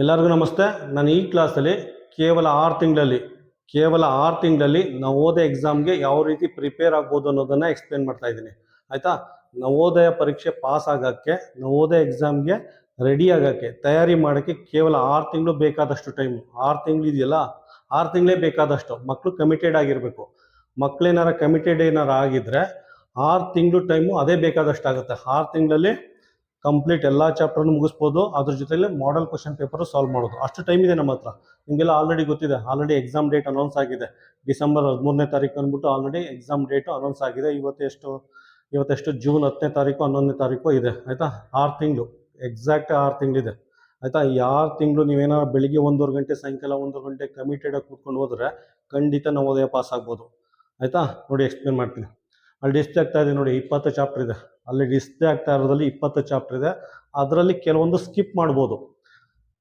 ಎಲ್ಲರಿಗೂ ನಮಸ್ತೆ. ನಾನು ಈ ಕ್ಲಾಸಲ್ಲಿ ಕೇವಲ ಆರು ತಿಂಗಳಲ್ಲಿ, ಕೇವಲ ಆರು ತಿಂಗಳಲ್ಲಿ ನವೋದಯ ಎಕ್ಸಾಮ್ಗೆ ಯಾವ ರೀತಿ ಪ್ರಿಪೇರ್ ಆಗ್ಬೋದು ಅನ್ನೋದನ್ನು ಎಕ್ಸ್ಪ್ಲೇನ್ ಮಾಡ್ತಾ ಇದ್ದೀನಿ. ಆಯಿತಾ? ನವೋದಯ ಪರೀಕ್ಷೆ ಪಾಸ್ ಆಗೋಕ್ಕೆ ನವೋದಯ ಎಕ್ಸಾಮ್ಗೆ ರೆಡಿ ಆಗೋಕ್ಕೆ, ತಯಾರಿ ಮಾಡೋಕ್ಕೆ ಕೇವಲ ಆರು ತಿಂಗಳು ಬೇಕಾದಷ್ಟು ಟೈಮು. ಆರು ತಿಂಗಳು ಇದೆಯಲ್ಲ? ಆರು ತಿಂಗಳೇ ಬೇಕಾದಷ್ಟು. ಮಕ್ಕಳು ಕಮಿಟೆಡ್ ಆಗಿರಬೇಕು. ಮಕ್ಕಳೇನಾರ ಕಮಿಟೆಡ್ ಏನಾರು ಆಗಿದ್ರೆ ಆರು ತಿಂಗಳು ಟೈಮು ಅದೇ ಬೇಕಾದಷ್ಟು ಆಗುತ್ತೆ ಆರು ತಿಂಗಳಲ್ಲಿ ಕಂಪ್ಲೀಟ್ ಎಲ್ಲ ಚಾಪ್ಟರ್ನು ಮುಗಿಸ್ಬೋದು. ಅದ್ರ ಜೊತೆಲಿ ಮಾಡೆಲ್ ಕ್ವಶನ್ ಪೇಪರು ಸಾಲ್ವ್ ಮಾಡೋದು. ಅಷ್ಟು ಟೈಮ್ ಇದೆ ನಮ್ಮ ಹತ್ರ. ನಿಮಗೆಲ್ಲ ಆಲ್ರೆಡಿ ಗೊತ್ತಿದೆ. ಆಲ್ರೆಡಿ ಎಕ್ಸಾಮ್ ಡೇಟ್ ಅನೌನ್ಸ್ ಆಗಿದೆ. ಡಿಸೆಂಬರ್ ಹದಿಮೂರನೇ ತಾರೀಕು ಅಂದ್ಬಿಟ್ಟು ಆಲ್ರೆಡಿ ಎಕ್ಸಾಮ್ ಡೇಟು ಅನೌನ್ಸ್ ಆಗಿದೆ. ಇವತ್ತೆಷ್ಟು ಇವತ್ತೆಷ್ಟು ಜೂನ್ ಹತ್ತನೇ ತಾರೀಕು, ಹನ್ನೊಂದನೇ ತಾರೀಕು ಇದೆ. ಆಯಿತಾ? ಆರು ತಿಂಗಳು. ಎಕ್ಸಾಕ್ಟ್ ಆರು ತಿಂಗಳಿದೆ. ಆಯಿತಾ? ಈ ಆರು ತಿಂಗಳು ನೀವೇನೋ ಬೆಳಿಗ್ಗೆ ಒಂದೂವರೆ ಗಂಟೆ, ಸಾಯಂಕಾಲ ಒಂದೂವರೆ ಗಂಟೆ ಕಮಿಟೆಡಾಗಿ ಕೂತ್ಕೊಂಡು ಹೋದರೆ ಖಂಡಿತ ನವೋದಯ ಪಾಸ್ ಆಗ್ಬೋದು. ಆಯಿತಾ? ನೋಡಿ ಎಕ್ಸ್ಪ್ಲೇನ್ ಮಾಡ್ತೀನಿ. ಅಲ್ಲಿ ಡಿಸ್ಪ್ಲೇ ಆಗ್ತಾ ಇದೆ ನೋಡಿ, ಇಪ್ಪತ್ತು ಚಾಪ್ಟರ್ ಇದೆ. ಅಲ್ಲಿ ಡಿಸ್ಪ್ಲೇ ಆಗ್ತಾ ಇರೋದ್ರಲ್ಲಿ ಇಪ್ಪತ್ತು ಚಾಪ್ಟರ್ ಇದೆ. ಅದರಲ್ಲಿ ಕೆಲವೊಂದು ಸ್ಕಿಪ್ ಮಾಡ್ಬೋದು.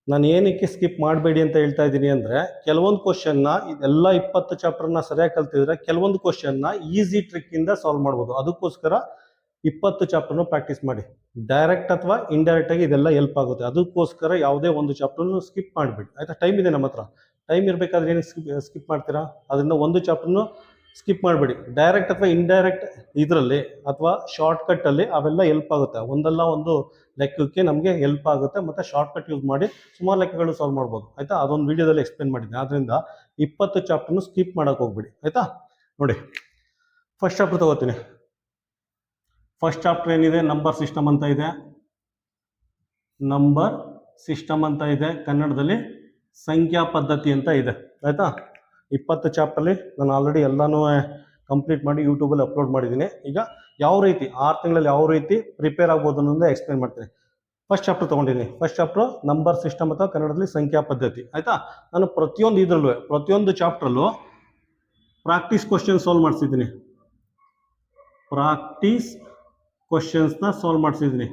ನಾನು ಏನಕ್ಕೆ ಸ್ಕಿಪ್ ಮಾಡಬೇಡಿ ಅಂತ ಹೇಳ್ತಾ ಇದ್ದೀನಿ ಅಂದರೆ, ಕೆಲವೊಂದು ಕ್ವಶನ್ನ ಇದೆಲ್ಲ ಇಪ್ಪತ್ತು ಚಾಪ್ಟರ್ನ ಸರಿಯಾಗಿ ಕಲ್ತಿದ್ರೆ ಕೆಲವೊಂದು ಕ್ವಶನ್ನ ಈಸಿ ಟ್ರಿಕ್ಕಿಂದ ಸಾಲ್ವ್ ಮಾಡ್ಬೋದು. ಅದಕ್ಕೋಸ್ಕರ ಇಪ್ಪತ್ತು ಚಾಪ್ಟರ್ನು ಪ್ರಾಕ್ಟೀಸ್ ಮಾಡಿ. ಡೈರೆಕ್ಟ್ ಅಥವಾ ಇಂಡೈರೆಕ್ಟ್ ಆಗಿ ಇದೆಲ್ಲ ಹೆಲ್ಪ್ ಆಗುತ್ತೆ. ಅದಕ್ಕೋಸ್ಕರ ಯಾವುದೇ ಒಂದು ಚಾಪ್ಟರ್ನು ಸ್ಕಿಪ್ ಮಾಡಿಬಿಡಿ. ಆಯಿತಾ? ಟೈಮ್ ಇದೆ ನಮ್ಮ ಹತ್ರ ಟೈಮ್ ಇರಬೇಕಾದ್ರೆ ಏನು ಸ್ಕಿಪ್ ಸ್ಕಿಪ್ ಮಾಡ್ತೀರಾ? ಅದರಿಂದ ಒಂದು ಚಾಪ್ಟರ್ನು ಸ್ಕಿಪ್ ಮಾಡಬೇಡಿ. ಡೈರೆಕ್ಟ್ ಅಥವಾ ಇಂಡೈರೆಕ್ಟ್ ಇದರಲ್ಲಿ ಅಥವಾ ಶಾರ್ಟ್ಕಟ್ಟಲ್ಲಿ ಅವೆಲ್ಲ ಹೆಲ್ಪ್ ಆಗುತ್ತೆ. ಒಂದಲ್ಲ ಒಂದು ಲೆಕ್ಕಕ್ಕೆ ನಮಗೆ ಹೆಲ್ಪ್ ಆಗುತ್ತೆ ಮತ್ತು ಶಾರ್ಟ್ಕಟ್ ಯೂಸ್ ಮಾಡಿ ಸುಮಾರು ಲೆಕ್ಕಗಳು ಸಾಲ್ವ್ ಮಾಡ್ಬೋದು. ಆಯಿತಾ? ಅದೊಂದು ವೀಡಿಯೋದಲ್ಲಿ ಎಕ್ಸ್ಪ್ಲೇನ್ ಮಾಡಿದ್ದೆ. ಆದ್ದರಿಂದ ಇಪ್ಪತ್ತು ಚಾಪ್ಟರ್ನು ಸ್ಕಿಪ್ ಮಾಡೋಕೆ ಹೋಗ್ಬಿಡಿ. ಆಯಿತಾ? ನೋಡಿ. ಫಸ್ಟ್ ಚಾಪ್ಟರ್ ತಗೋತೀನಿ. ಫಸ್ಟ್ ಚಾಪ್ಟರ್ ಏನಿದೆ? ನಂಬರ್ ಸಿಸ್ಟಮ್ ಅಂತ ಇದೆ. ನಂಬರ್ ಸಿಸ್ಟಮ್ ಅಂತ ಇದೆ. ಕನ್ನಡದಲ್ಲಿ ಸಂಖ್ಯಾ ಪದ್ಧತಿ ಅಂತ ಇದೆ. ಆಯಿತಾ? ಇಪ್ಪತ್ತು ಚಾಪ್ಟರ್ಲಿ ನಾನು ಆಲ್ರೆಡಿ ಎಲ್ಲನೂ ಕಂಪ್ಲೀಟ್ ಮಾಡಿ ಯೂಟ್ಯೂಬಲ್ಲಿ ಅಪ್ಲೋಡ್ ಮಾಡಿದ್ದೀನಿ. ಈಗ ಯಾವ ರೀತಿ, ಆರು ತಿಂಗಳಲ್ಲಿ ಯಾವ ರೀತಿ ಪ್ರಿಪೇರ್ ಆಗ್ಬೋದು ಅನ್ನೋದೇ ಎಕ್ಸ್ಪ್ಲೇನ್ ಮಾಡ್ತೀನಿ. ಫಸ್ಟ್ ಚಾಪ್ಟರ್ ತೊಗೊಂಡಿದ್ದೀನಿ. ಫಸ್ಟ್ ಚಾಪ್ಟರ್ ನಂಬರ್ ಸಿಸ್ಟಮ್ ಅಥವಾ ಕನ್ನಡದಲ್ಲಿ ಸಂಖ್ಯಾ ಪದ್ಧತಿ. ಆಯಿತಾ? ನಾನು ಪ್ರತಿಯೊಂದು ಇದರಲ್ಲೂ, ಪ್ರತಿಯೊಂದು ಚಾಪ್ಟ್ರಲ್ಲೂ ಪ್ರಾಕ್ಟೀಸ್ ಕ್ವಶನ್ ಸಾಲ್ವ್ ಮಾಡಿಸಿದ್ದೀನಿ. ಪ್ರಾಕ್ಟೀಸ್ ಕ್ವಶನ್ಸ್ನ ಸಾಲ್ವ್ ಮಾಡಿಸಿದ್ದೀನಿ.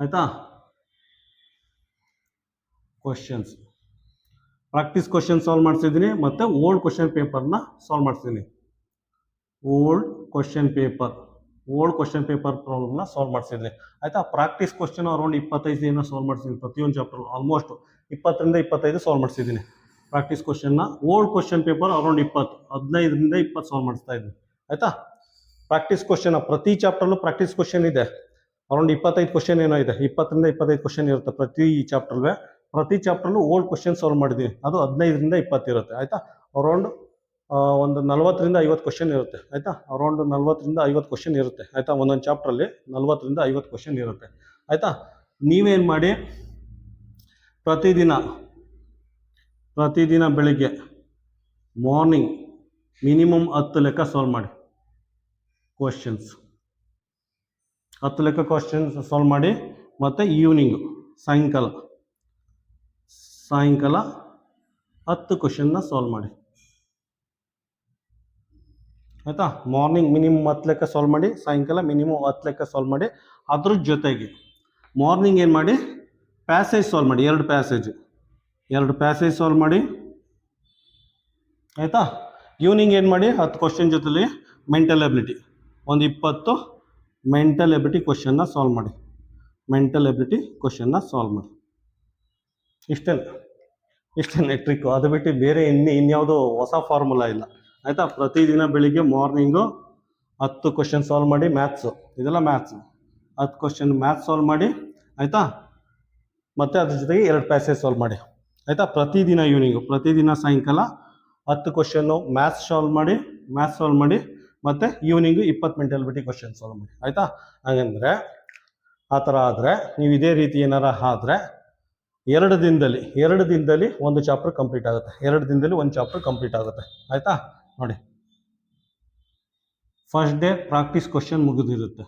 ಆಯಿತಾ? ಕ್ವಶನ್ಸ್ ಪ್ರಾಕ್ಟೀಸ್ ಕ್ವಶನ್ ಸಾಲ್ವ್ ಮಾಡಿಸಿದ್ದೀನಿ, ಮತ್ತು ಓಲ್ಡ್ ಕ್ವಶನ್ ಪೇಪರ್ನ solve ಮಾಡಿಸಿದ್ದೀನಿ. Old question paper, old question paper ಪ್ರಾಬ್ಲಮ್ನ solve ಮಾಡಿಸಿದ್ದೀನಿ. ಆಯಿತಾ? ಪ್ರಾಕ್ಟೀಸ್ ಕ್ವಶನ್ ಅರೌಂಡ್ ಇಪ್ಪತ್ತೈದು ಏನೋ ಸಾಲ್ವ್ ಮಾಡಿಸಿದ್ದೀನಿ, ಪ್ರತಿಯೊಂದು ಚಾಪ್ಟರ್, ಆಲ್ಮೋಸ್ಟ್ ಇಪ್ಪತ್ತರಿಂದ ಇಪ್ಪತ್ತೈದು ಸಾಲ್ವ್ ಮಾಡಿಸಿದ್ದೀನಿ. ಪ್ರಾಕ್ಟೀಸ್ ಕ್ವಶನ್ನ, ಓಲ್ಡ್ ಕ್ವಶನ್ ಪೇಪರ್ ಅರೌಂಡ್ ಇಪ್ಪತ್ತು, ಹದಿನೈದರಿಂದ ಇಪ್ಪತ್ತು ಸಾಲ್ವ್ ಮಾಡಿಸ್ತಾ ಇದ್ದೀನಿ. ಆಯಿತಾ? ಪ್ರಾಕ್ಟೀಸ್ ಕ್ವಶನ್, ಪ್ರತಿ ಚಾಪ್ಟರ್ಲು ಪ್ರಾಕ್ಟೀಸ್ ಕ್ವಶನ್ ಇದೆ. ಅರೌಂಡ್ ಇಪ್ಪತ್ತೈದು ಕ್ವಶನ್ ಏನೋ ಇದೆ, ಇಪ್ಪತ್ತರಿಂದ ಇಪ್ಪತ್ತೈದು ಕ್ವಶನ್ ಇರುತ್ತೆ ಪ್ರತಿ ಚಾಪ್ಟರ್ಗೆ. ಪ್ರತಿ ಚಾಪ್ಟ್ರಲ್ಲೂ ಓಲ್ಡ್ ಕ್ವಶನ್ ಸಾಲ್ವ್ ಮಾಡಿದ್ದೀನಿ ಅದು ಹದಿನೈದರಿಂದ ಇಪ್ಪತ್ತಿರುತ್ತೆ, ಆಯಿತಾ? ಅರೌಂಡ್ ಒಂದು ನಲ್ವತ್ತರಿಂದ ಐವತ್ತು ಕ್ವಶನ್ ಇರುತ್ತೆ, ಆಯಿತಾ? ಅರೌಂಡ್ ನಲ್ವತ್ತರಿಂದ ಐವತ್ತು ಕ್ವಶನ್ ಇರುತ್ತೆ, ಆಯಿತಾ? ಒಂದೊಂದು ಚಾಪ್ಟ್ರಲ್ಲಿ ನಲ್ವತ್ತರಿಂದ ಐವತ್ತು ಕ್ವಶನ್ ಇರುತ್ತೆ, ಆಯಿತಾ? ನೀವೇನು ಮಾಡಿ? ಪ್ರತಿದಿನ ಪ್ರತಿದಿನ ಬೆಳಿಗ್ಗೆ ಮಾರ್ನಿಂಗ್ ಮಿನಿಮಮ್ ಹತ್ತು ಲೆಕ್ಕ ಸಾಲ್ವ್ ಮಾಡಿ. ಕ್ವಶನ್ಸ್ ಹತ್ತು ಲೆಕ್ಕ ಕ್ವಶನ್ಸ್ ಸಾಲ್ವ್ ಮಾಡಿ, ಮತ್ತು ಈವ್ನಿಂಗು ಸಾಯಂಕಾಲ. ಸಾಯಂಕಾಲ ಹತ್ತು ಕ್ವಶನ್ನ ಸಾಲ್ವ್ ಮಾಡಿ. ಆಯಿತಾ? ಮಾರ್ನಿಂಗ್ ಮಿನಿಮಮ್ ಹತ್ತು ಲೆಕ್ಕ ಸಾಲ್ವ್ ಮಾಡಿ, ಸಾಯಂಕಾಲ ಮಿನಿಮಮ್ ಹತ್ತು ಲೆಕ್ಕ ಸಾಲ್ವ್ ಮಾಡಿ, ಅದ್ರ ಜೊತೆಗೆ ಮಾರ್ನಿಂಗ್ ಏನು ಮಾಡಿ? ಪ್ಯಾಸೇಜ್ ಸಾಲ್ವ್ ಮಾಡಿ, ಎರಡು ಪ್ಯಾಸೇಜ್ ಎರಡು ಪ್ಯಾಸೇಜ್ ಸಾಲ್ವ್ ಮಾಡಿ. ಆಯಿತಾ? ಈವ್ನಿಂಗ್ ಏನು ಮಾಡಿ? ಹತ್ತು ಕ್ವಶನ್ ಜೊತೆಲಿ ಮೆಂಟಲ್ ಎಬಿಲಿಟಿ ಒಂದು ಇಪ್ಪತ್ತು ಮೆಂಟಲ್ ಎಬಿಲಿಟಿ ಕ್ವಶನ್ನ ಸಾಲ್ವ್ ಮಾಡಿ. ಮೆಂಟಲ್ ಎಬಿಲಿಟಿ ಕ್ವಶನ್ನ ಸಾಲ್ವ್ ಮಾಡಿ. ಇಷ್ಟೇ ಇಷ್ಟೇ ಟ್ರಿಕ್ಕು ಅದು ಬಿಟ್ಟು ಬೇರೆ ಇನ್ನು, ಇನ್ಯಾವುದೋ ಹೊಸ ಫಾರ್ಮುಲಾ ಇಲ್ಲ. ಆಯಿತಾ? ಪ್ರತಿದಿನ ಬೆಳಿಗ್ಗೆ ಮಾರ್ನಿಂಗು ಹತ್ತು ಕ್ವಶನ್ ಸಾಲ್ವ್ ಮಾಡಿ ಮ್ಯಾಥ್ಸು ಇದೆಲ್ಲ ಮ್ಯಾಥ್ಸು ಹತ್ತು ಕ್ವಶನ್ ಮ್ಯಾಥ್ಸ್ ಸಾಲ್ವ್ ಮಾಡಿ, ಆಯಿತಾ? ಮತ್ತು ಅದ್ರ ಜೊತೆಗೆ ಎರಡು ಪ್ಯಾಸೇಜ್ ಸಾಲ್ವ್ ಮಾಡಿ. ಆಯಿತಾ? ಪ್ರತಿದಿನ ಈವ್ನಿಂಗು ಪ್ರತಿದಿನ ಸಾಯಂಕಾಲ ಹತ್ತು ಕ್ವಶನ್ನು ಮ್ಯಾಥ್ಸ್ ಸಾಲ್ವ್ ಮಾಡಿ ಮ್ಯಾಥ್ಸ್ ಸಾಲ್ವ್ ಮಾಡಿ, ಮತ್ತು ಈವ್ನಿಂಗು ಇಪ್ಪತ್ತು ಮಿನಿಟಲ್ಲಿ ಬಿಟ್ಟು ಕ್ವಶನ್ ಸಾಲ್ವ್ ಮಾಡಿ. ಆಯಿತಾ? ಹಾಗಂದರೆ, ಆ ಥರ ಆದರೆ, ನೀವು ಇದೇ ರೀತಿ ಏನಾರ ಆದರೆ ಎರಡು ದಿನದಲ್ಲಿ ಎರಡು ದಿನದಲ್ಲಿ ಒಂದು ಚಾಪ್ಟರ್ ಕಂಪ್ಲೀಟ್ ಆಗುತ್ತೆ. ಎರಡು ದಿನದಲ್ಲಿ ಒಂದು ಚಾಪ್ಟರ್ ಕಂಪ್ಲೀಟ್ ಆಗುತ್ತೆ. ಆಯಿತಾ? ನೋಡಿ. ಫಸ್ಟ್ ಡೇ ಪ್ರಾಕ್ಟೀಸ್ ಕ್ವಶನ್ ಮುಗಿದಿರುತ್ತೆ.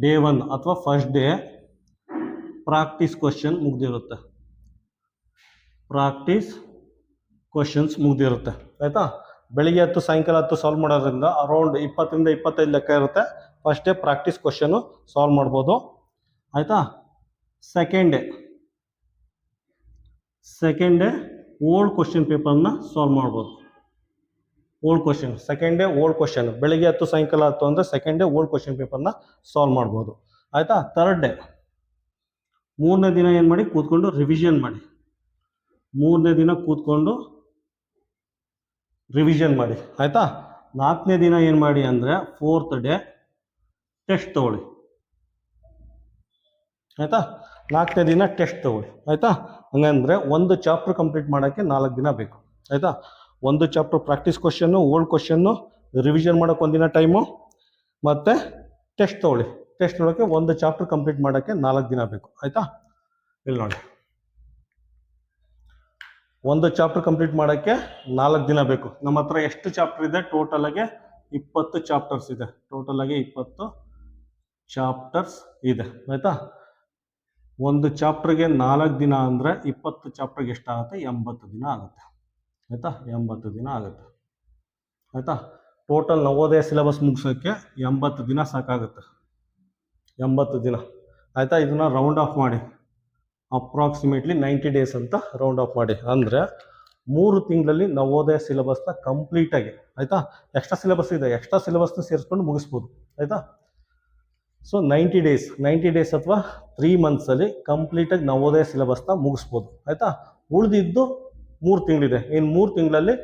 ಡೇ ಒನ್ ಅಥವಾ ಫಸ್ಟ್ ಡೇ ಪ್ರಾಕ್ಟೀಸ್ ಕ್ವಶನ್ ಮುಗ್ದಿರುತ್ತೆ. ಪ್ರಾಕ್ಟೀಸ್ ಕ್ವಶನ್ಸ್ ಮುಗ್ದಿರುತ್ತೆ. ಆಯಿತಾ? ಬೆಳಿಗ್ಗೆ ಹತ್ತು, ಸಾಯಂಕಾಲ ಹತ್ತು ಸಾಲ್ವ್ ಮಾಡೋದ್ರಿಂದ ಅರೌಂಡ್ ಇಪ್ಪತ್ತರಿಂದ ಇಪ್ಪತ್ತೈದು ಲೆಕ್ಕ ಇರುತ್ತೆ. First day practice question solve ಮಾಡ್ಬೋದು. ಆಯಿತಾ? Second day second day old question ಪೇಪರ್ನ ಸಾಲ್ವ್ ಮಾಡ್ಬೋದು. Old question second day old question ಬೆಳಿಗ್ಗೆ ಹತ್ತು, ಸಾಯಂಕಾಲ ಹತ್ತು ಅಂದರೆ ಸೆಕೆಂಡ್ ಡೇ ಓಲ್ಡ್ ಕ್ವಶನ್ ಪೇಪರ್ನ ಸಾಲ್ವ್ ಮಾಡ್ಬೋದು. ಆಯಿತಾ? ಥರ್ಡ್ ಡೇ ಮೂರನೇ ದಿನ ಏನು ಮಾಡಿ? ಕೂತ್ಕೊಂಡು ರಿವಿಷನ್ ಮಾಡಿ. ಮೂರನೇ ದಿನ ಕೂತ್ಕೊಂಡು ರಿವಿಷನ್ ಮಾಡಿ. ಆಯಿತಾ? ನಾಲ್ಕನೇ ದಿನ ಏನು ಮಾಡಿ ಅಂದರೆ ಫೋರ್ತ್ ಡೇ ಟೆಸ್ಟ್ ತಗೊಳ್ಳಿ. ಆಯಿತಾ? ನಾಲ್ಕನೇ ದಿನ ಟೆಸ್ಟ್ ತಗೊಳ್ಳಿ. ಆಯಿತಾ? ಹಂಗಂದರೆ ಒಂದು ಚಾಪ್ಟರ್ ಕಂಪ್ಲೀಟ್ ಮಾಡೋಕ್ಕೆ ನಾಲ್ಕು ದಿನ ಬೇಕು. ಆಯಿತಾ? ಒಂದು chapter practice question old question revision ಮಾಡೋಕೆ ಒಂದಿನ ಟೈಮು ಮತ್ತು ಟೆಸ್ಟ್ ತೊಗೊಳ್ಳಿ. ಟೆಸ್ಟ್ ನೋಡೋಕ್ಕೆ ಒಂದು ಚಾಪ್ಟರ್ ಕಂಪ್ಲೀಟ್ ಮಾಡೋಕ್ಕೆ ನಾಲ್ಕು ದಿನ ಬೇಕು. ಆಯಿತಾ? ಇಲ್ಲಿ ನೋಡಿ. ಒಂದು ಚಾಪ್ಟರ್ ಕಂಪ್ಲೀಟ್ ಮಾಡೋಕ್ಕೆ ನಾಲ್ಕು ದಿನ ಬೇಕು. ನಮ್ಮ ಹತ್ರ ಎಷ್ಟು ಚಾಪ್ಟರ್ ಇದೆ? ಟೋಟಲಾಗೆ ಇಪ್ಪತ್ತು ಚಾಪ್ಟರ್ಸ್ ಇದೆ. ಟೋಟಲಾಗಿ ಇಪ್ಪತ್ತು ಚಾಪ್ಟರ್ಸ್ ಇದೆ. ಆಯಿತಾ? ಒಂದು ಚಾಪ್ಟರ್ಗೆ ನಾಲ್ಕು ದಿನ ಅಂದರೆ ಇಪ್ಪತ್ತು ಚಾಪ್ಟರ್ಗೆ ಎಷ್ಟಾಗುತ್ತೆ? ಎಂಬತ್ತು ದಿನ ಆಗುತ್ತೆ. ಆಯಿತಾ? ಎಂಬತ್ತು ದಿನ ಆಗುತ್ತೆ. ಆಯಿತಾ? ಟೋಟಲ್ ನವೋದಯ ಸಿಲೆಬಸ್ ಮುಗಿಸೋಕ್ಕೆ ಎಂಬತ್ತು ದಿನ ಸಾಕಾಗುತ್ತೆ. ಎಂಬತ್ತು ದಿನ. ಆಯಿತಾ? ಇದನ್ನು ರೌಂಡ್ ಆಫ್ ಮಾಡಿ. ಅಪ್ರಾಕ್ಸಿಮೇಟ್ಲಿ ನೈಂಟಿ ಡೇಸ್ ಅಂತ ರೌಂಡ್ ಆಫ್ ಮಾಡಿ. ಅಂದರೆ ಮೂರು ತಿಂಗಳಲ್ಲಿ ನವೋದಯ ಸಿಲೆಬಸ್ನ ಕಂಪ್ಲೀಟಾಗಿ, ಆಯಿತಾ? ಎಕ್ಸ್ಟ್ರಾ ಸಿಲೆಬಸ್ ಇದೆ, ಎಕ್ಸ್ಟ್ರಾ ಸಿಲೆಬಸ್ನ ಸೇರಿಸ್ಕೊಂಡು ಮುಗಿಸ್ಬೋದು, ಆಯಿತಾ? So ninety days ninety days ಅಥವಾ ತ್ರೀ ಮಂತ್ಸಲ್ಲಿ ಕಂಪ್ಲೀಟಾಗಿ ನವೋದಯ ಸಿಲೆಬಸ್ನ ಮುಗಿಸ್ಬೋದು, ಆಯಿತಾ? ಉಳಿದಿದ್ದು ಮೂರು ತಿಂಗಳಿದೆ. ಇನ್ನು ಮೂರು ತಿಂಗಳಲ್ಲಿ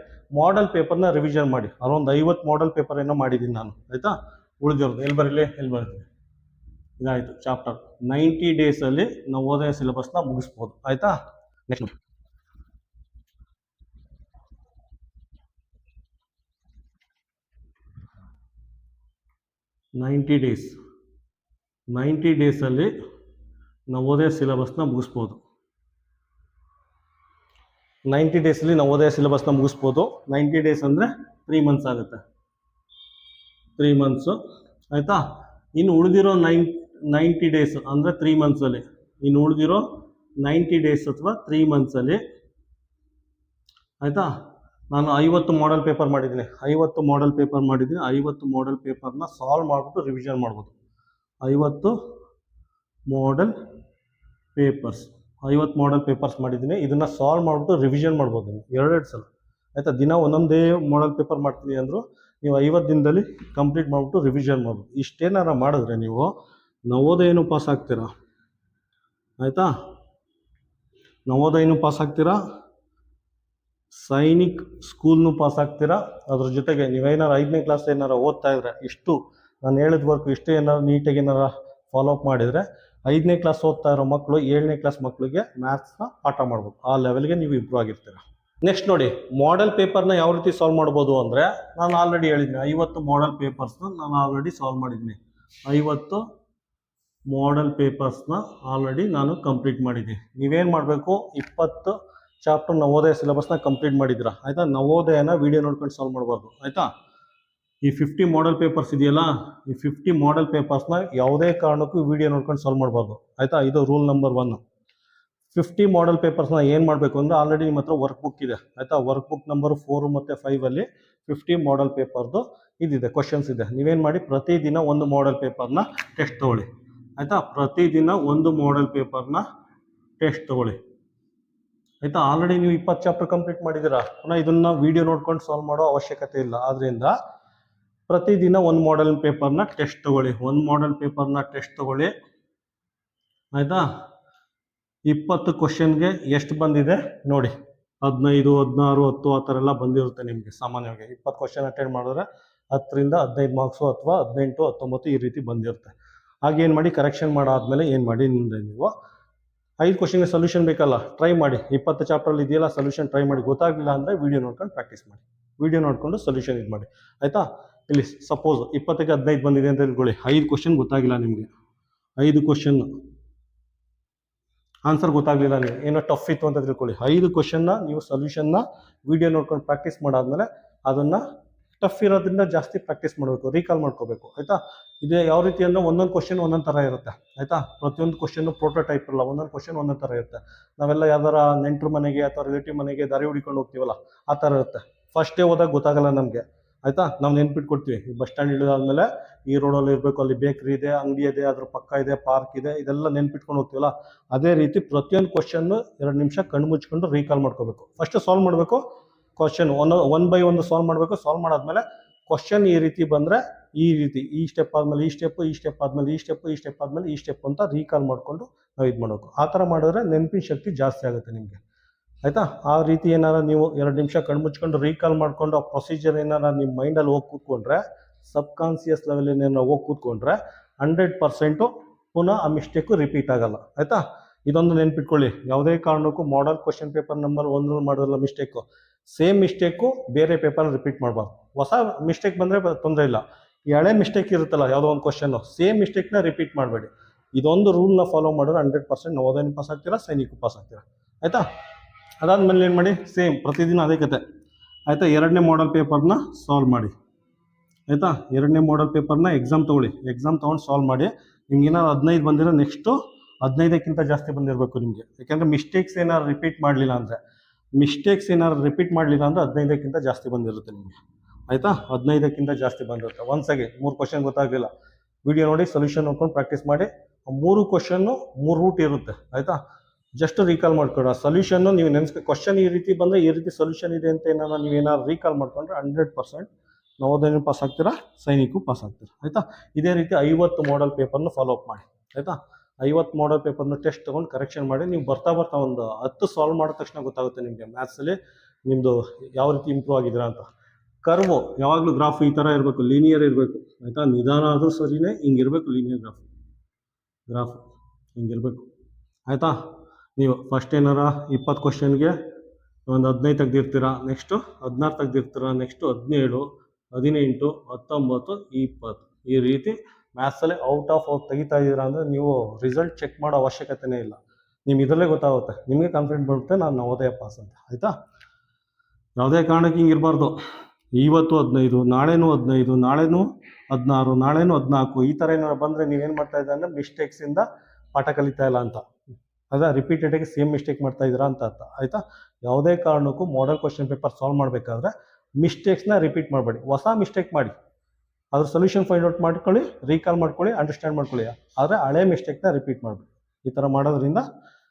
ಮಾಡೆಲ್ ಪೇಪರ್ನ ರಿವಿಷನ್ ಮಾಡಿ. ಅರೌಂಡ್ ಐವತ್ತು ಮಾಡೆಲ್ ಪೇಪರ್ ಏನೋ ಮಾಡಿದ್ದೀನಿ ನಾನು, ಆಯಿತಾ? ಉಳಿದಿರೋದು. ಎಲ್ಲಿ ಬರಲಿ? ಎಲ್ಲಿ ಬರ್ತೀನಿ ಇದಾಯಿತು ಚಾಪ್ಟರ್ ನೈಂಟಿ ಡೇಸಲ್ಲಿ ನವೋದಯ ಸಿಲೆಬಸ್ನ ಮುಗಿಸ್ಬೋದು. ಆಯಿತಾ? ನೆಕ್ಸ್ಟ್ ನೈಂಟಿ ಡೇಸ್ ನೈಂಟಿ ಡೇಸಲ್ಲಿ ನವೋದಯ ಸಿಲೆಬಸ್ನ ಮುಗಿಸ್ಬೋದು. ನೈಂಟಿ ಡೇಸಲ್ಲಿ ನವೋದಯ ಸಿಲೆಬಸ್ನ ಮುಗಿಸ್ಬೋದು. ನೈಂಟಿ ಡೇಸ್ ಅಂದರೆ ತ್ರೀ ಮಂತ್ಸ್ ಆಗುತ್ತೆ. ತ್ರೀ ಮಂತ್ಸು ಆಯಿತಾ? ಇನ್ನು ಉಳಿದಿರೋ ನೈನ್ ನೈಂಟಿ ಡೇಸ್ ಅಂದರೆ ತ್ರೀ ಮಂತ್ಸಲ್ಲಿ ಇನ್ನು ಉಳಿದಿರೋ ನೈಂಟಿ ಡೇಸ್ ಅಥವಾ ತ್ರೀ ಮಂತ್ಸಲ್ಲಿ ಆಯಿತಾ? ನಾನು ಐವತ್ತು ಮಾಡೆಲ್ ಪೇಪರ್ ಮಾಡಿದ್ದೀನಿ. ಐವತ್ತು ಮಾಡೆಲ್ ಪೇಪರ್ ಮಾಡಿದ್ದೀನಿ. ಐವತ್ತು ಮಾಡೆಲ್ ಪೇಪರ್ನ ಸಾಲ್ವ್ ಮಾಡಿಬಿಟ್ಟು ರಿವಿಷನ್ ಮಾಡ್ಬೋದು. ಐವತ್ತು ಮಾಡೆಲ್ ಪೇಪರ್ಸ್ ಐವತ್ತು ಮಾಡೆಲ್ ಪೇಪರ್ಸ್ ಮಾಡಿದ್ದೀನಿ. ಇದನ್ನು ಸಾಲ್ವ್ ಮಾಡಿಬಿಟ್ಟು ರಿವಿಷನ್ ಮಾಡ್ಬೋದು ನೀವು ಎರಡೆರಡು ಸಲ. ಆಯಿತಾ? ದಿನ ಒಂದೊಂದೇ ಮಾಡೆಲ್ ಪೇಪರ್ ಮಾಡ್ತೀನಿ ಅಂದರು ನೀವು ಐವತ್ತು ದಿನದಲ್ಲಿ ಕಂಪ್ಲೀಟ್ ಮಾಡಿಬಿಟ್ಟು ರಿವಿಷನ್ ಮಾಡ್ಬೋದು. ಇಷ್ಟೇನಾರ ಮಾಡಿದ್ರೆ ನೀವು ನವೋದಯನೂ ಪಾಸ್ ಆಗ್ತೀರಾ? ಆಯಿತಾ? ನವೋದಯನೂ ಪಾಸ್ ಆಗ್ತೀರಾ? ಸೈನಿಕ್ ಸ್ಕೂಲ್ನು ಪಾಸ್ ಆಗ್ತೀರಾ? ಅದ್ರ ಜೊತೆಗೆ ನೀವೇನಾರು ಐದನೇ ಕ್ಲಾಸ್ ಏನಾರು ಓದ್ತಾ ಇದ್ರೆ ಇಷ್ಟು, ನಾನು ಹೇಳಿದ ವರ್ಕ್ ಇಷ್ಟು ಏನಾರು ನೀಟಾಗಿ ಏನಾರು ಫಾಲೋ ಅಪ್ ಮಾಡಿದರೆ ಐದನೇ ಕ್ಲಾಸ್ ಓದ್ತಾ ಇರೋ ಮಕ್ಕಳು ಏಳನೇ ಕ್ಲಾಸ್ ಮಕ್ಕಳಿಗೆ ಮ್ಯಾಥ್ಸ್ನ ಪಾಠ ಮಾಡ್ಬೋದು ಆ ಲೆವೆಲ್ಗೆ ನೀವು ಇಂಪ್ರೂವ್ ಆಗಿರ್ತೀರ. ನೆಕ್ಸ್ಟ್ ನೋಡಿ ಮಾಡೆಲ್ ಪೇಪರ್ನ ಯಾವ ರೀತಿ ಸಾಲ್ವ್ ಮಾಡ್ಬೋದು ಅಂದರೆ, ನಾನು ಆಲ್ರೆಡಿ ಹೇಳಿದ್ದೀನಿ ಐವತ್ತು ಮಾಡೆಲ್ ಪೇಪರ್ಸ್ನ ನಾನು ಆಲ್ರೆಡಿ ಸಾಲ್ವ್ ಮಾಡಿದ್ದೀನಿ ಐವತ್ತು ಮಾಡೆಲ್ ಪೇಪರ್ಸ್ನ ಆಲ್ರೆಡಿ ನಾನು ಕಂಪ್ಲೀಟ್ ಮಾಡಿದ್ದೀನಿ ನೀವೇನು ಮಾಡಬೇಕು? ಇಪ್ಪತ್ತು ಚಾಪ್ಟರ್ ನವೋದಯ ಸಿಲೆಬಸ್ನ ಕಂಪ್ಲೀಟ್ ಮಾಡಿದ್ದೀರಾ? ಆಯಿತಾ? ನವೋದಯನ ವಿಡಿಯೋ ನೋಡ್ಕೊಂಡು ಸಾಲ್ವ್ ಮಾಡಬಾರ್ದು. ಆಯಿತಾ? ಈ ಫಿಫ್ಟಿ ಮಾಡೆಲ್ ಪೇಪರ್ಸ್ ಇದೆಯಲ್ಲ, ಈ ಫಿಫ್ಟಿ ಮಾಡೆಲ್ ಪೇಪರ್ಸ್ನ ಯಾವುದೇ ಕಾರಣಕ್ಕೂ ವಿಡಿಯೋ ನೋಡ್ಕೊಂಡು ಸಾಲ್ವ್ ಮಾಡಬಾರ್ದು. ಆಯಿತಾ? ಇದು rule number one fifty model ಪೇಪರ್ಸ್ನ ಏನು ಮಾಡಬೇಕು ಅಂದರೆ ಆಲ್ರೆಡಿ ನಿಮ್ಮ ಹತ್ರ ವರ್ಕ್ ಬುಕ್ ಇದೆ. ಆಯಿತಾ? ವರ್ಕ್ ಬುಕ್ ನಂಬರ್ ಫೋರು ಮತ್ತು ಫೈವಲ್ಲಿ ಫಿಫ್ಟಿ ಮಾಡೆಲ್ ಪೇಪರ್ದು ಇದಿದೆ ಕ್ವಶನ್ಸ್ ಇದೆ. ನೀವೇನು ಮಾಡಿ? ಪ್ರತಿದಿನ ಒಂದು ಮಾಡೆಲ್ ಪೇಪರ್ನ ಟೆಸ್ಟ್ ತೊಗೊಳ್ಳಿ. ಆಯಿತಾ? ಪ್ರತಿದಿನ ಒಂದು ಮಾಡೆಲ್ ಪೇಪರ್ನ ಟೆಸ್ಟ್ ತೊಗೊಳ್ಳಿ. ಆಯಿತಾ? ಆಲ್ರೆಡಿ ನೀವು ಇಪ್ಪತ್ತು ಚಾಪ್ಟರ್ ಕಂಪ್ಲೀಟ್ ಮಾಡಿದ್ದೀರಾ? ಪುನಃ ಇದನ್ನು ವಿಡಿಯೋ ನೋಡ್ಕೊಂಡು ಸಾಲ್ವ್ ಮಾಡೋ ಅವಶ್ಯಕತೆ ಇಲ್ಲ. ಆದ್ದರಿಂದ ಪ್ರತಿದಿನ ಒಂದು ಮಾಡೆಲ್ ಪೇಪರ್ನ ಟೆಸ್ಟ್ ತಗೊಳ್ಳಿ. ಒಂದು ಮಾಡೆಲ್ ಪೇಪರ್ನ ಟೆಸ್ಟ್ ತೊಗೊಳ್ಳಿ. ಆಯಿತಾ? ಇಪ್ಪತ್ತು ಕ್ವಶನ್ಗೆ ಎಷ್ಟು ಬಂದಿದೆ? ನೋಡಿ. ಹದಿನೈದು, ಹದಿನಾರು, ಹತ್ತು ಆ ಥರ ಎಲ್ಲ ಬಂದಿರುತ್ತೆ ನಿಮಗೆ ಸಾಮಾನ್ಯವಾಗಿ. ಇಪ್ಪತ್ತು ಕ್ವಶನ್ ಅಟೆಂಡ್ ಮಾಡಿದ್ರೆ ಹತ್ತರಿಂದ ಹದಿನೈದು ಮಾರ್ಕ್ಸು ಅಥವಾ ಹದಿನೆಂಟು, ಹತ್ತೊಂಬತ್ತು ಈ ರೀತಿ ಬಂದಿರುತ್ತೆ. ಹಾಗೆ ಏನು ಮಾಡಿ ಕರೆಕ್ಷನ್ ಮಾಡಾದಮೇಲೆ ಏನು ಮಾಡಿ ನಿಂದೆ ನೀವು? ಐದು ಕ್ವಶನ್ಗೆ ಸೊಲ್ಯೂಷನ್ ಬೇಕಲ್ಲ ಟ್ರೈ ಮಾಡಿ. ಇಪ್ಪತ್ತು ಚಾಪ್ಟರಲ್ಲಿ ಇದೆಯಲ್ಲ ಸೊಲ್ಯೂಷನ್ ಟ್ರೈ ಮಾಡಿ. ಗೊತ್ತಾಗಲಿಲ್ಲ ಅಂದರೆ ವೀಡಿಯೋ ನೋಡ್ಕೊಂಡು ಪ್ರಾಕ್ಟೀಸ್ ಮಾಡಿ. ವೀಡಿಯೋ ನೋಡಿಕೊಂಡು ಸೊಲ್ಯೂಷನ್ ಇದು ಮಾಡಿ. ಆಯಿತಾ? ಇಲ್ಲಿ ಸಪೋಸ್ ಇಪ್ಪತ್ತಕ್ಕೆ ಹದಿನೈದು ಬಂದಿದೆ ಅಂತ ತಿಳ್ಕೊಳ್ಳಿ. ಐದು ಕ್ವಶನ್ ಗೊತ್ತಾಗಿಲ್ಲ ನಿಮಗೆ. ಐದು ಕ್ವಶನ್ ಆನ್ಸರ್ ಗೊತ್ತಾಗಲಿಲ್ಲ ನೀವು ಏನೋ ಟಫ್ ಇತ್ತು ಅಂತ ತಿಳ್ಕೊಳ್ಳಿ. ಐದು ಕ್ವಶನ್ನ ನೀವು ಸೊಲ್ಯೂಷನ್ನ ವೀಡಿಯೋ ನೋಡ್ಕೊಂಡು ಪ್ರಾಕ್ಟೀಸ್ ಮಾಡಾದ್ಮೇಲೆ ಅದನ್ನು ಟಫ್ ಇರೋದ್ರಿಂದ ಜಾಸ್ತಿ ಪ್ರಾಕ್ಟೀಸ್ ಮಾಡಬೇಕು ರೀಕಾಲ್ ಮಾಡ್ಕೋಬೇಕು, ಆಯಿತಾ? ಇದು ಯಾವ ರೀತಿ ಅಂದರೆ ಒಂದೊಂದು ಕ್ವಶನ್ ಒಂದೊಂದು ಥರ ಇರುತ್ತೆ, ಆಯಿತಾ? ಪ್ರತಿಯೊಂದು ಕ್ವಶನ್ನು ಪ್ರೋಟೋಟೈಪ್ ಇರಲ್ಲ ಒಂದೊಂದು ಕ್ವಶನ್ ಒಂದೊಂದು ಥರ ಇರುತ್ತೆ. ನಾವೆಲ್ಲ ಯಾವ್ದಾರ ನೆಂಟ್ರ ಮನೆಗೆ ಅಥವಾ ರಿಲೇಟಿವ್ ಮನೆಗೆ ದಾರಿ ಹುಡಿಕೊಂಡು ಹೋಗ್ತೀವಲ್ಲ, ಆ ಥರ ಇರುತ್ತೆ. ಫಸ್ಟ್ ಡೇ ಹೋದಾಗ ಗೊತ್ತಾಗಲ್ಲ ನಮಗೆ, ಆಯಿತಾ? ನಾವು ನೆನ್ಪಿಟ್ಕೊಡ್ತೀವಿ ಈ ಬಸ್ ಸ್ಟ್ಯಾಂಡ್ ಇಳಿದಾದ್ಮೇಲೆ ಈ ರೋಡಲ್ಲಿ ಇರಬೇಕು, ಅಲ್ಲಿ ಬೇಕ್ರಿ ಇದೆ, ಅಂಗಡಿ ಇದೆ, ಅದ್ರ ಪಕ್ಕ ಇದೆ ಪಾರ್ಕ್ ಇದೆ, ಇದೆಲ್ಲ ನೆನ್ಪಿಟ್ಕೊಂಡು ಹೋಗ್ತೀವಲ್ಲ, ಅದೇ ರೀತಿ ಪ್ರತಿಯೊಂದು ಕ್ವಶನ್ನು ಎರಡು ನಿಮಿಷ ಕಣ್ಣು ಮುಚ್ಕೊಂಡು ರೀಕಾಲ್ ಮಾಡ್ಕೋಬೇಕು. ಫಸ್ಟ್ ಸಾಲ್ವ್ ಮಾಡಬೇಕು ಕ್ವಶನ್ ಒನ್ ಒನ್ ಬೈ ಒಂದು ಸಾಲ್ವ್ ಮಾಡಬೇಕು ಸಾಲ್ವ್ ಮಾಡಾದ್ಮೇಲೆ ಕ್ವಶನ್ ಈ ರೀತಿ ಬಂದರೆ ಈ ರೀತಿ, ಈ ಸ್ಟೆಪ್ ಆದಮೇಲೆ ಈ ಸ್ಟೆಪ್ ಈ ಸ್ಟೆಪ್ ಆದಮೇಲೆ ಈ ಸ್ಟೆಪ್ ಈ ಸ್ಟೆಪ್ ಆದಮೇಲೆ ಈ ಸ್ಟೆಪ್ ಅಂತ ರೀಕಾಲ್ ಮಾಡಿಕೊಂಡು ನಾವು ಇದು ಮಾಡಬೇಕು. ಆ ಥರ ಮಾಡಿದ್ರೆ ನೆನಪಿನ ಶಕ್ತಿ ಜಾಸ್ತಿ ಆಗುತ್ತೆ ನಿಮಗೆ. ಆಯಿತಾ? ಆ ರೀತಿ ಏನಾರ ನೀವು ಎರಡು ನಿಮಿಷ ಕಣ್ಮುಚ್ಕೊಂಡು ರೀಕಾಲ್ ಮಾಡಿಕೊಂಡು ಆ ಪ್ರೊಸೀಜರ್ ಏನಾರ ನಿಮ್ಮ ಮೈಂಡಲ್ಲಿ ಹೋಗಿ ಕೂತ್ಕೊಂಡ್ರೆ ಸಬ್ ಕಾನ್ಸಿಯಸ್ ಹೋಗಿ ಕೂತ್ಕೊಂಡ್ರೆ ಹಂಡ್ರೆಡ್ ಪರ್ಸೆಂಟು ಪುನಃ ಆ ಮಿಸ್ಟೇಕು ರಿಪೀಟ್ ಆಗಲ್ಲ. ಆಯಿತಾ? ಇದೊಂದು ನೆನ್ಪಿಟ್ಕೊಳ್ಳಿ. ಯಾವುದೇ ಕಾರಣಕ್ಕೂ ಮಾಡಲ್ ಕ್ವಶನ್ ಪೇಪರ್ ನಂಬರ್ ಒಂದ್ರಲ್ಲಿ ಮಾಡೋದಿಲ್ಲ ಮಿಸ್ಟೇಕು ಸೇಮ್ ಮಿಸ್ಟೇಕು ಬೇರೆ ಪೇಪರ್ ರಿಪೀಟ್ ಮಾಡಬಾರ್ದು. ಹೊಸ ಮಿಸ್ಟೇಕ್ ಬಂದರೆ ತೊಂದರೆ ಇಲ್ಲ. ಈ ಹಳೆ ಮಿಸ್ಟೇಕ್ ಇರುತ್ತಲ್ಲ, ಯಾವುದೋ ಒಂದು ಕ್ವಶನ್ನು ಸೇಮ್ ಮಿಸ್ಟೇಕ್ನ ರಿಪೀಟ್ ಮಾಡಬೇಡಿ. ಇದೊಂದು ರೂಲ್ನ ಫಾಲೋ ಮಾಡಿದ್ರೆ ಹಂಡ್ರೆಡ್ ಪರ್ಸೆಂಟ್ ನವೋದಯನ ಪಾಸ್ ಆಗ್ತೀರಾ ಸೈನಿಕ ಪಾಸ್ ಆಗ್ತೀರಾ? ಆಯಿತಾ? ಅದಾದಮೇಲೆ ಏನು ಮಾಡಿ? ಸೇಮ್ ಪ್ರತಿದಿನ ಅದೇ ಕತೆ. ಆಯಿತಾ? ಎರಡನೇ ಮಾಡಲ್ ಪೇಪರ್ನ ಸಾಲ್ವ್ ಮಾಡಿ. ಆಯಿತಾ? ಎರಡನೇ ಮಾಡಲ್ ಪೇಪರ್ನ ಎಕ್ಸಾಮ್ ತೊಗೊಳ್ಳಿ. ಎಕ್ಸಾಮ್ ತೊಗೊಂಡು ಸಾಲ್ವ್ ಮಾಡಿ. ನಿಮ್ಗೆ ಏನಾದ್ರು ಹದಿನೈದು ಬಂದಿರೋ ನೆಕ್ಸ್ಟು ಹದಿನೈದಕ್ಕಿಂತ ಜಾಸ್ತಿ ಬಂದಿರಬೇಕು ನಿಮಗೆ. ಯಾಕೆಂದರೆ ಮಿಸ್ಟೇಕ್ಸ್ ಏನಾದ್ರು ರಿಪೀಟ್ ಮಾಡಲಿಲ್ಲ ಅಂದರೆ. ಮಿಸ್ಟೇಕ್ಸ್ ಏನಾದ್ರು ರಿಪೀಟ್ ಮಾಡಲಿಲ್ಲ ಅಂದರೆ ಹದಿನೈದಕ್ಕಿಂತ ಜಾಸ್ತಿ ಬಂದಿರುತ್ತೆ ನಿಮಗೆ. ಆಯಿತಾ? ಹದಿನೈದಕ್ಕಿಂತ ಜಾಸ್ತಿ ಬಂದಿರುತ್ತೆ. ಒನ್ಸ್ ಆಗಿ ಮೂರು ಕ್ವಶನ್ ಗೊತ್ತಾಗಲಿಲ್ಲ. ವಿಡಿಯೋ ನೋಡಿ ಸೊಲ್ಯೂಷನ್ ನೋಡ್ಕೊಂಡು ಪ್ರಾಕ್ಟೀಸ್ ಮಾಡಿ. ಮೂರು ಕ್ವಶನ್ನು ಮೂರು ರೂಟ್ ಇರುತ್ತೆ. ಆಯಿತಾ? ಜಸ್ಟ್ ರೀಕಾಲ್ ಮಾಡ್ಕೊಳ್ಳಿ ಆ ಸೊಲ್ಯೂಷನ್ನು ನೀವು ನೆನೆಸ್ಕೊ ಕ್ವಶನ್ ಈ ರೀತಿ ಬಂದರೆ ಈ ರೀತಿ ಸೊಲ್ಯೂಷನ್ ಇದೆ ಅಂತ ಏನಾರ ನೀವು ಏನಾದ್ರು ರೀಕಾಲ್ ಮಾಡ್ಕೊಂಡ್ರೆ ಹಂಡ್ರೆಡ್ ಪರ್ಸೆಂಟ್ ನವೋದಯ ಪಾಸ್ ಆಗ್ತೀರಾ? ಸೈನಿಕು ಪಾಸ್ ಆಗ್ತೀರಾ? ಆಯಿತಾ? ಇದೇ ರೀತಿ ಐವತ್ತು ಮಾಡಲ್ ಪೇಪರ್ನ ಫಾಲೋ ಅಪ್ ಮಾಡಿ. ಆಯಿತಾ? ಐವತ್ತು ಮಾಡಲ್ ಪೇಪರ್ನ ಟೆಸ್ಟ್ ತೊಗೊಂಡು ಕರೆಕ್ಷನ್ ಮಾಡಿ ನೀವು ಬರ್ತಾ ಬರ್ತಾ ಒಂದು ಹತ್ತು ಸಾಲ್ವ್ ಮಾಡಿದ ತಕ್ಷಣ ಗೊತ್ತಾಗುತ್ತೆ ನಿಮಗೆ ಮ್ಯಾಥ್ಸಲ್ಲಿ ನಿಮ್ಮದು ಯಾವ ರೀತಿ ಇಂಪ್ರೂವ್ ಆಗಿದ್ದೀರಾ ಅಂತ. ಕರ್ವು ಯಾವಾಗಲೂ ಗ್ರಾಫ್ ಈ ಥರ ಇರಬೇಕು ಲೀನಿಯರ್ ಇರಬೇಕು. ಆಯಿತಾ? ನಿಧಾನ ಆದರೂ ಸರಿನೇ ಹಿಂಗಿರಬೇಕು ಲೀನಿಯರ್ ಗ್ರಾಫ್ ಗ್ರಾಫ್ ಹಿಂಗಿರಬೇಕು ಆಯಿತಾ? ನೀವು ಫಸ್ಟ್ ಏನಾರ ಇಪ್ಪತ್ತು ಕ್ವಶನ್ಗೆ ಒಂದು ಹದಿನೈದು ತೆಗ್ದಿರ್ತೀರಾ ನೆಕ್ಸ್ಟು ಹದಿನಾರು ತೆಗ್ದಿರ್ತೀರಾ ನೆಕ್ಸ್ಟು ಹದಿನೇಳು, ಹದಿನೆಂಟು, ಹತ್ತೊಂಬತ್ತು, ಇಪ್ಪತ್ತು. ಈ ರೀತಿ ಮ್ಯಾಥ್ಸಲ್ಲಿ ಔಟ್ ಆಫ್ ಔಟ್ ತೆಗಿತಾ ಇದ್ದೀರಾ ಅಂದರೆ ನೀವು ರಿಸಲ್ಟ್ ಚೆಕ್ ಮಾಡೋ ಅವಶ್ಯಕತೆನೇ ಇಲ್ಲ. ನಿಮ್ಗೆ ಇದರಲ್ಲೇ ಗೊತ್ತಾಗುತ್ತೆ. ನಿಮಗೆ ಕಾನ್ಫಿಡೆಂಟ್ ಬರುತ್ತೆ, ನಾನು ನವೋದಯ ಪಾಸ್ ಅಂತ. ಆಯಿತಾ? ಯಾವುದೇ ಕಾರಣಕ್ಕೆ ಹಿಂಗೆ ಇರಬಾರ್ದು. ಇವತ್ತು ಹದಿನೈದು, ನಾಳೆನೂ ಹದಿನೈದು, ನಾಳೆನೂ ಹದಿನಾರು, ನಾಳೆನೂ ಹದಿನಾಲ್ಕು, ಈ ಥರ ಏನಾರು ಬಂದರೆ ನೀವೇನು ಮಾಡ್ತಾ ಇದ್ದೀರ ಅಂದರೆ ಮಿಸ್ಟೇಕ್ಸಿಂದ ಪಾಠ ಕಲಿತಾ ಇಲ್ಲ ಅಂತ. ಅದ ರಿಪೀಟೆಡಾಗಿ ಸೇಮ್ ಮಿಸ್ಟೇಕ್ ಮಾಡ್ತಾ ಇದ್ದೀರಾ ಅಂತ ಅರ್ಥ. ಆಯಿತಾ? ಯಾವುದೇ ಕಾರಣಕ್ಕೂ ಮಾಡೆಲ್ ಕ್ವಶನ್ ಪೇಪರ್ ಸಾಲ್ವ್ ಮಾಡಬೇಕಾದ್ರೆ ಮಿಸ್ಟೇಕ್ಸ್ನ ರಿಪೀಟ್ ಮಾಡಬೇಡಿ. ಹೊಸ ಮಿಸ್ಟೇಕ್ ಮಾಡಿ. ಅದ್ರ ಸೊಲ್ಯೂಷನ್ ಫೈಂಡ್ ಔಟ್ ಮಾಡ್ಕೊಳ್ಳಿ ರೀಕಾಲ್ ಮಾಡ್ಕೊಳ್ಳಿ ಅಂಡರ್ಸ್ಟ್ಯಾಂಡ್ ಮಾಡ್ಕೊಳ್ಳಿ. ಆದರೆ ಹಳೆ ಮಿಸ್ಟೇಕ್ನ ರಿಪೀಟ್ ಮಾಡಬೇಕು ಈ ಥರ ಮಾಡೋದ್ರಿಂದ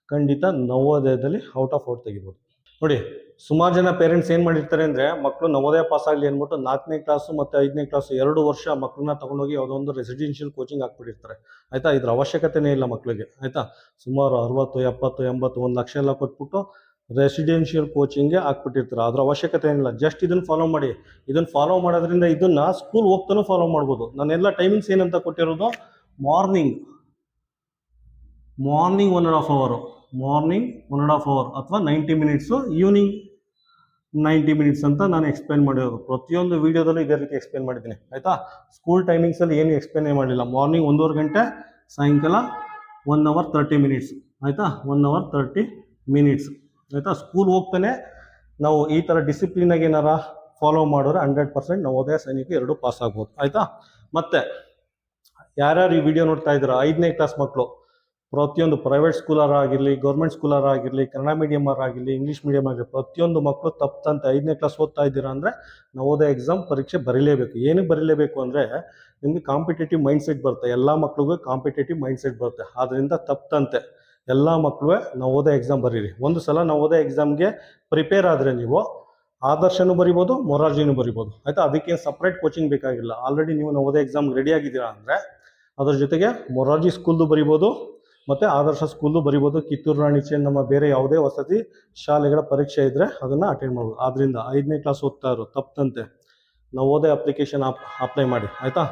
ಖಂಡಿತ ನವೋದಯದಲ್ಲಿ ಔಟ್ ಆಫ್ ಔಟ್ ತೆಗಿಬೋದು. ನೋಡಿ, ಸುಮಾರು ಜನ ಪೇರೆಂಟ್ಸ್ ಏನು ಮಾಡಿರ್ತಾರೆ ಅಂದರೆ ಮಕ್ಕಳು ನವೋದಯ ಪಾಸ್ ಆಗಲಿ ಅಂದ್ಬಿಟ್ಟು ನಾಲ್ಕನೇ ಕ್ಲಾಸು ಮತ್ತು ಐದನೇ ಕ್ಲಾಸು ಎರಡು ವರ್ಷ ಮಕ್ಕಳನ್ನ ತೊಗೊಂಡೋಗಿ ಯಾವುದೋ ಒಂದು ರೆಸಿಡೆನ್ಷಿಯಲ್ ಕೋಚಿಂಗ್ ಹಾಕ್ಬಿಟ್ಟಿರ್ತಾರೆ. ಆಯಿತಾ? ಇದ್ರ ಅವಶ್ಯಕತೆನೇ ಇಲ್ಲ ಮಕ್ಕಳಿಗೆ ಆಯಿತಾ? ಸುಮಾರು ಅರವತ್ತು, ಎಪ್ಪತ್ತು, ಎಂಬತ್ತು, ಒಂದು ಲಕ್ಷ ಎಲ್ಲ ಕೊಟ್ಬಿಟ್ಟು ರೆಸಿಡೆನ್ಷಿಯಲ್ ಕೋಚಿಂಗ್ಗೆ ಹಾಕ್ಬಿಟ್ಟಿರ್ತಾರೆ ಅದರ ಅವಶ್ಯಕತೆ ಏನಿಲ್ಲ. ಜಸ್ಟ್ ಇದನ್ನು ಫಾಲೋ ಮಾಡಿ. ಇದನ್ನು ಫಾಲೋ ಮಾಡೋದ್ರಿಂದ ಇದನ್ನು ಸ್ಕೂಲ್ ಹೋಗ್ತಾನೂ ಫಾಲೋ ಮಾಡ್ಬೋದು. ನಾನೆಲ್ಲ ಟೈಮಿಂಗ್ಸ್ ಏನಂತ ಕೊಟ್ಟಿರೋದು? Morning morning one and half ಅವರು morning one and half hour ಅಥವಾ ninety minutes evening ninety minutes ಅಂತ ನಾನು ಎಕ್ಸ್ಪ್ಲೈನ್ ಮಾಡಿರೋದು. ಪ್ರತಿಯೊಂದು ವೀಡಿಯೋದಲ್ಲೂ ಇದೇ ರೀತಿ ಎಕ್ಸ್ಪ್ಲೈನ್ ಮಾಡಿದ್ದೀನಿ. ಆಯಿತಾ? ಸ್ಕೂಲ್ ಟೈಮಿಂಗ್ಸಲ್ಲಿ ಏನು ಎಕ್ಸ್ಪ್ಲೈನ್ ಮಾಡಲಿಲ್ಲ. ಮಾರ್ನಿಂಗ್ ಒಂದೂವರೆ ಗಂಟೆ, ಸಾಯಂಕಾಲ ಒನ್ ಅವರ್ ತರ್ಟಿ ಮಿನಿಟ್ಸ್ ಆಯಿತಾ? ಒನ್ ಅವರ್ ತರ್ಟಿ ಮಿನಿಟ್ಸ್ ಆಯಿತಾ ಸ್ಕೂಲ್ ಹೋಗ್ತಾನೆ, ನಾವು ಈ ಥರ ಡಿಸಿಪ್ಲಿನಾಗಿ ಏನಾರ ಫಾಲೋ ಮಾಡಿದ್ರೆ ಹಂಡ್ರೆಡ್ ಪರ್ಸೆಂಟ್ ನವೋದಯ ಸೈನಿಕ ಎರಡು ಪಾಸ್ ಆಗ್ಬೋದು. ಆಯಿತಾ? ಮತ್ತೆ, ಯಾರ್ಯಾರು ಈ ವಿಡಿಯೋ ನೋಡ್ತಾ ಇದ್ದೀರಾ? ಐದನೇ ಕ್ಲಾಸ್ ಮಕ್ಕಳು ಪ್ರತಿಯೊಂದು ಪ್ರೈವೇಟ್ ಸ್ಕೂಲರ್ ಆಗಿರಲಿ ಗೌರ್ಮೆಂಟ್ ಸ್ಕೂಲರ್ ಆಗಿರಲಿ, ಕನ್ನಡ ಮೀಡಿಯಮ್ ಆಗಿರಲಿ ಇಂಗ್ಲೀಷ್ ಮೀಡಿಯಮ್ ಆಗಿರಲಿ, ಪ್ರತಿಯೊಂದು ಮಕ್ಕಳು ತಪ್ಪಂತೆ ಐದನೇ ಕ್ಲಾಸ್ ಓದ್ತಾ ಇದ್ದೀರಾ ಅಂದರೆ ನವೋದಯ ಎಕ್ಸಾಮ್ ಪರೀಕ್ಷೆ ಬರೀಲೇಬೇಕು. ಏನಕ್ಕೆ ಬರೀಲೇಬೇಕು ಅಂದರೆ, ನಿಮಗೆ ಕಾಂಪಿಟೇಟಿವ್ ಮೈಂಡ್ ಸೆಟ್ ಬರುತ್ತೆ. ಎಲ್ಲ ಮಕ್ಳಿಗೂ ಕಾಂಪಿಟೇಟಿವ್ ಮೈಂಡ್ ಸೆಟ್ ಬರುತ್ತೆ. ಆದ್ದರಿಂದ ತಪ್ಪಂತೆ ಎಲ್ಲ ಮಕ್ಕಳು ನವೋದಯ ಎಕ್ಸಾಮ್ ಬರೀರಿ. ಒಂದು ಸಲ ನವೋದಯ ಎಕ್ಸಾಮ್ಗೆ ಪ್ರಿಪೇರ್ ಆದರೆ ನೀವು ಆದರ್ಶನೂ ಬರಿಬೋದು ಮೊರಾರ್ಜಿನೂ ಬರಿಬೋದು. ಆಯಿತಾ? ಅದಕ್ಕೆ ಸಪ್ರೇಟ್ ಕೋಚಿಂಗ್ ಬೇಕಾಗಿಲ್ಲ. ಆಲ್ರೆಡಿ ನೀವು ನವೋದಯ ಎಕ್ಸಾಮ್ ರೆಡಿ ಆಗಿದ್ದೀರಾ ಅಂದರೆ ಅದರ ಜೊತೆಗೆ ಮೊರಾರ್ಜಿ ಸ್ಕೂಲ್ದು ಬರಿಬೋದು, ಮತ್ತು ಆದರ್ಶ ಸ್ಕೂಲ್ದು ಬರಿಬೋದು. ಕಿತ್ತೂರು ರಾಣಿ ಚೆನ್ನಮ್ಮ ಬೇರೆ ಯಾವುದೇ ವಸತಿ ಶಾಲೆಗಳ ಪರೀಕ್ಷೆ ಇದ್ದರೆ ಅದನ್ನು ಅಟೆಂಡ್ ಮಾಡ್ಬೋದು. ಆದ್ದರಿಂದ ಐದನೇ ಕ್ಲಾಸ್ ಓದ್ತಾ ಇರೋ ತಪ್ಪಂತೆ. ನವೋದಯ ಅಪ್ಲಿಕೇಶನ್ ಅಪ್ ಅಪ್ಲೈ ಮಾಡಿ. ಆಯಿತಾ?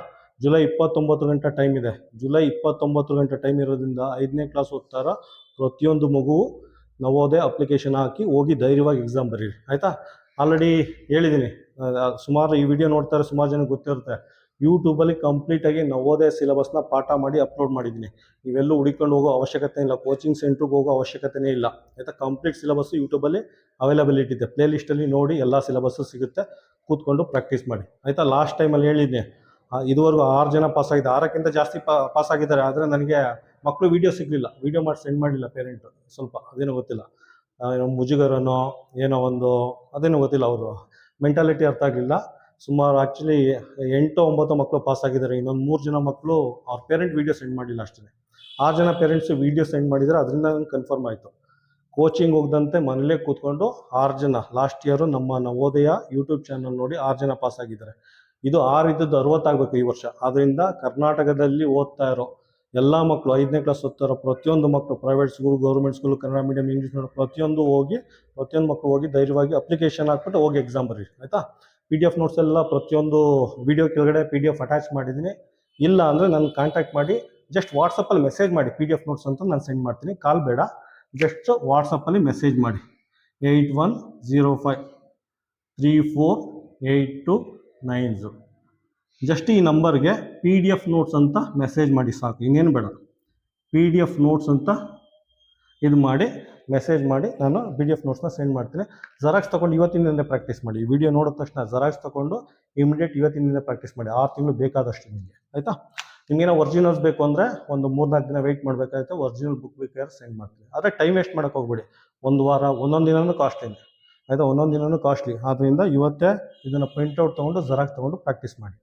ಜುಲೈ ಇಪ್ಪತ್ತೊಂಬತ್ತು ಗಂಟೆ ಟೈಮ್ ಇದೆ. ಜುಲೈ ಇಪ್ಪತ್ತೊಂಬತ್ತು ಗಂಟೆ ಟೈಮ್ ಇರೋದ್ರಿಂದ ಐದನೇ ಕ್ಲಾಸ್ ಓದ್ತಾರ ಪ್ರತಿಯೊಂದು ಮಗು ನವೋದಯ ಅಪ್ಲಿಕೇಶನ್ ಹಾಕಿ ಹೋಗಿ ಧೈರ್ಯವಾಗಿ ಎಕ್ಸಾಮ್ ಬರೀರಿ. ಆಯಿತಾ? ಆಲ್ರೆಡಿ ಹೇಳಿದ್ದೀನಿ ಸುಮಾರು ಈ ವಿಡಿಯೋ ನೋಡ್ತಾರೆ, ಸುಮಾರು ಜನಕ್ಕೆ ಗೊತ್ತಿರುತ್ತೆ. ಯೂಟ್ಯೂಬಲ್ಲಿ ಕಂಪ್ಲೀಟಾಗಿ ನವೋದಯ ಸಿಲೆಬಸ್ನ ಪಾಠ ಮಾಡಿ ಅಪ್ಲೋಡ್ ಮಾಡಿದ್ದೀನಿ ನೀವೆಲ್ಲೂ ಹುಡುಕೊಂಡು ಹೋಗೋ ಅವಶ್ಯಕತೆ ಇಲ್ಲ. ಕೋಚಿಂಗ್ ಸೆಂಟ್ರಿಗೆ ಹೋಗೋ ಅವಶ್ಯಕತೆನೇ ಇಲ್ಲ. ಆಯಿತಾ? ಕಂಪ್ಲೀಟ್ ಸಿಲೆಬಸ್ಸು ಯೂಟ್ಯೂಬಲ್ಲಿ ಅವೈಲಬಿಲಿಟಿ ಇದೆ. ಪ್ಲೇ ಲಿಸ್ಟಲ್ಲಿ ನೋಡಿ ಎಲ್ಲ ಸಿಲೆಬಸ್ಸು ಸಿಗುತ್ತೆ. ಕೂತ್ಕೊಂಡು ಪ್ರಾಕ್ಟೀಸ್ ಮಾಡಿ. ಆಯಿತಾ? ಲಾಸ್ಟ್ ಟೈಮಲ್ಲಿ ಹೇಳಿದ್ದೆ ಇದುವರೆಗೂ ಆರು ಜನ ಪಾಸ್ ಆಗಿದೆ ಆರಕ್ಕಿಂತ ಜಾಸ್ತಿ ಪಾಸ್ ಆಗಿದ್ದಾರೆ. ಆದರೆ ನನಗೆ ಮಕ್ಕಳು ವೀಡಿಯೋ ಸಿಗಲಿಲ್ಲ. ವೀಡಿಯೋ ಮಾಡಿ ಸೆಂಡ್ ಮಾಡಲಿಲ್ಲ ಪೇರೆಂಟು ಸ್ವಲ್ಪ. ಅದೇನೋ ಗೊತ್ತಿಲ್ಲ. ಮುಜುಗರನೋ, ಏನೋ ಒಂದು, ಅದೇನೋ ಗೊತ್ತಿಲ್ಲ ಅವರು. ಮೆಂಟಾಲಿಟಿ ಅರ್ಥ ಆಗಲಿಲ್ಲ. ಸುಮಾರು ಆ್ಯಕ್ಚುಲಿ ಎಂಟು ಒಂಬತ್ತು ಮಕ್ಕಳು ಪಾಸ್ ಆಗಿದ್ದಾರೆ. ಇನ್ನೊಂದು ಮೂರು ಜನ ಮಕ್ಕಳು ಅವ್ರ ಪೇರೆಂಟ್ ವೀಡಿಯೋ ಸೆಂಡ್ ಮಾಡಿಲ್ಲ ಅಷ್ಟೇ. ಆರು ಜನ ಪೇರೆಂಟ್ಸ್ ವೀಡಿಯೋ ಸೆಂಡ್ ಮಾಡಿದರೆ ಅದರಿಂದ ನನಗೆ ಕನ್ಫರ್ಮ್ ಆಯಿತು. ಕೋಚಿಂಗ್ ಹೋಗ್ದಂತೆ ಮನೇಲೇ ಕೂತ್ಕೊಂಡು ಆರು ಜನ ಲಾಸ್ಟ್ ಇಯರು ನಮ್ಮ ನವೋದಯ ಯೂಟ್ಯೂಬ್ ಚಾನಲ್ ನೋಡಿ ಆರು ಜನ ಪಾಸ್ ಆಗಿದ್ದಾರೆ. ಇದು ಆರು ಇದ್ದದ್ದು ಅರವತ್ತಾಗಬೇಕು ಈ ವರ್ಷ. ಆದ್ದರಿಂದ ಕರ್ನಾಟಕದಲ್ಲಿ ಓದ್ತಾ ಇರೋ ಎಲ್ಲ ಮಕ್ಕಳು ಐದನೇ ಕ್ಲಾಸ್ ಓದ್ತಾ ಪ್ರತಿಯೊಂದು ಮಕ್ಕಳು private school government school Kannada medium English medium ಪ್ರತಿಯೊಂದು ಹೋಗಿ, ಪ್ರತಿಯೊಂದು ಮಕ್ಕಳು ಹೋಗಿ ಧೈರ್ಯವಾಗಿ ಅಪ್ಲಿಕೇಶನ್ ಹಾಕ್ಬಿಟ್ಟು ಹೋಗಿ ಎಕ್ಸಾಮ್ ಬರೀ ಆಯಿತಾ? ಪಿ ಡಿ ಎಫ್ ನೋಟ್ಸ್ ಎಲ್ಲ ಪ್ರತಿಯೊಂದು ವಿಡಿಯೋ ಕೆಳಗಡೆ ಪಿ ಡಿ ಎಫ್ ಅಟ್ಯಾಚ್ ಮಾಡಿದ್ದೀನಿ. ಇಲ್ಲ ಅಂದರೆ ನನ್ನ ಕಾಂಟ್ಯಾಕ್ಟ್ ಮಾಡಿ ಜಸ್ಟ್ ವಾಟ್ಸಪ್ಪಲ್ಲಿ ಮೆಸೇಜ್ ಮಾಡಿ ಪಿ ಡಿ ಎಫ್ ನೋಟ್ಸ್ ಅಂತ ನಾನು ಸೆಂಡ್ ಮಾಡ್ತೀನಿ. ಕಾಲ್ ಬೇಡ ಜಸ್ಟ್ ವಾಟ್ಸಪ್ಪಲ್ಲಿ ಮೆಸೇಜ್ ಮಾಡಿ. Eight one zero five three four eight two nine zero just ಈ ನಂಬರ್ಗೆ ಪಿ ಡಿ ಎಫ್ ನೋಟ್ಸ್ ಅಂತ ಮೆಸೇಜ್ ಮಾಡಿ ಸಾಕು, ಇನ್ನೇನು ಬೇಡ. ಪಿ ಡಿ ಎಫ್ ನೋಟ್ಸ್ ಅಂತ ಇದು ಮಾಡಿ, ಮೆಸೇಜ್ ಮಾಡಿ, ನಾನು ಪಿ ಡಿ ಎಫ್ ನೋಟ್ಸ್ನ ಸೆಂಡ್ ಮಾಡ್ತೀನಿ. ಜರಾಕ್ಸ್ ತೊಗೊಂಡು ಇವತ್ತಿನಿಂದ ಪ್ರಾಕ್ಟೀಸ್ ಮಾಡಿ. ವಿಡಿಯೋ ನೋಡಿದ ತಕ್ಷಣ ಜರಾಕ್ಸ್ ತೊಗೊಂಡು ಇಮಿಡಿಯೇಟ್ ಇವತ್ತಿನಿಂದ ಪ್ರಾಕ್ಟೀಸ್ ಮಾಡಿ. ಆರು ತಿಂಗಳು ಬೇಕಾದಷ್ಟು ನಿಮಗೆ, ಆಯಿತಾ? ನಿಮಗೇನೋ ಒರಿಜಿನಲ್ಸ್ ಬೇಕು ಅಂದರೆ ಒಂದು ಮೂರ್ನಾಲ್ಕು ದಿನ ವೆಯ್ಟ್ ಮಾಡಬೇಕಾಗುತ್ತೆ, ಒರಿಜಿನಲ್ ಬುಕ್ ಬೇಕಾದ್ರೆ ಸೆಂಡ್ ಮಾಡ್ತೀನಿ. ಆದರೆ ಟೈಮ್ ವೇಸ್ಟ್ ಮಾಡೋಕ್ಕೆ ಹೋಗ್ಬೇಡಿ. ಒಂದು ವಾರ, ಒಂದೊಂದು ದಿನನೂ ಕಾಸ್ಟ್ಲಿ ಆಯಿತಾ? ಒಂದೊಂದು ದಿನವೂ ಕಾಸ್ಟ್ಲಿ ಆದ್ದರಿಂದ ಇವತ್ತೇ ಇದನ್ನು ಪ್ರಿಂಟೌಟ್ ತೊಗೊಂಡು ಜೆರಾಕ್ಸ್ ತೊಗೊಂಡು ಪ್ರಾಕ್ಟೀಸ್ ಮಾಡಿ.